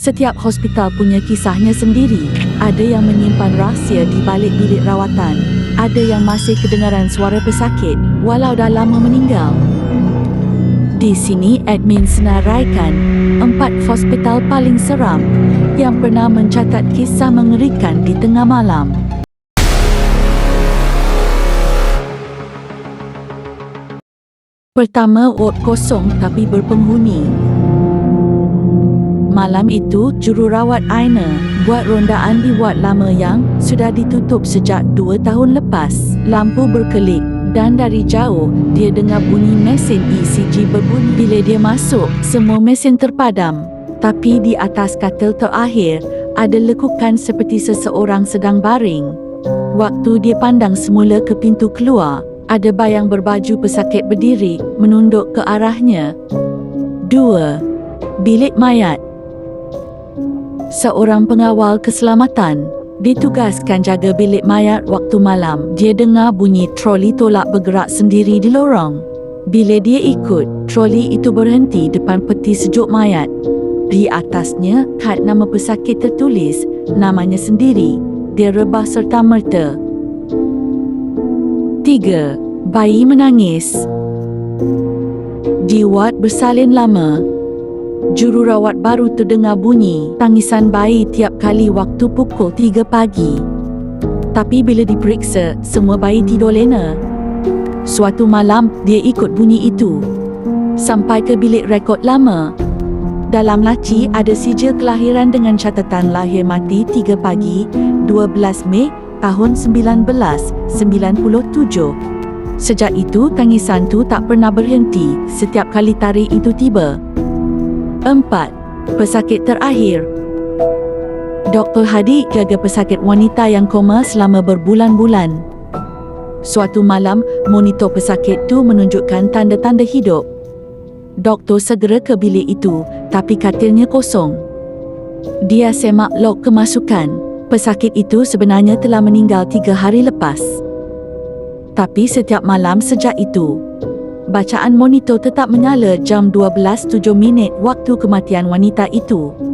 Setiap hospital punya kisahnya sendiri. Ada yang menyimpan rahsia di balik bilik rawatan. Ada yang masih kedengaran suara pesakit walau dah lama meninggal. Di sini admin senaraikan empat hospital paling seram yang pernah mencatat kisah mengerikan di tengah malam. Pertama, ward kosong tapi berpenghuni. Malam itu, jururawat Aina buat rondaan di ward lama yang sudah ditutup sejak dua tahun lepas. Lampu berkelip dan dari jauh, dia dengar bunyi mesin ECG berbunyi. Bila dia masuk, semua mesin terpadam. Tapi di atas katil terakhir, ada lekukan seperti seseorang sedang baring. Waktu dia pandang semula ke pintu keluar, ada bayang berbaju pesakit berdiri menunduk ke arahnya. Dua, bilik mayat. Seorang pengawal keselamatan ditugaskan jaga bilik mayat waktu malam. Dia dengar bunyi troli tolak bergerak sendiri di lorong. Bila dia ikut, troli itu berhenti depan peti sejuk mayat. Di atasnya, kad nama pesakit tertulis, namanya sendiri. Dia rebah serta merta. Tiga, Bayi menangis. Di wad bersalin lama, jururawat baru terdengar bunyi tangisan bayi tiap kali waktu pukul 3 pagi. Tapi bila diperiksa, semua bayi tidur lena. Suatu malam, dia ikut bunyi itu. Sampai ke bilik rekod lama. Dalam laci ada sijil kelahiran dengan catatan lahir mati 3 pagi 12 Mei tahun 1997. Sejak itu, tangisan tu tak pernah berhenti setiap kali tarikh itu tiba. Empat, pesakit terakhir. Dr. Hadi jaga pesakit wanita yang koma selama berbulan-bulan. Suatu malam, monitor pesakit tu menunjukkan tanda-tanda hidup. Doktor segera ke bilik itu, tapi katilnya kosong. Dia semak log kemasukan. Pesakit itu sebenarnya telah meninggal tiga hari lepas. Tapi setiap malam sejak itu, bacaan monitor tetap menyala jam 12.07 minit waktu kematian wanita itu.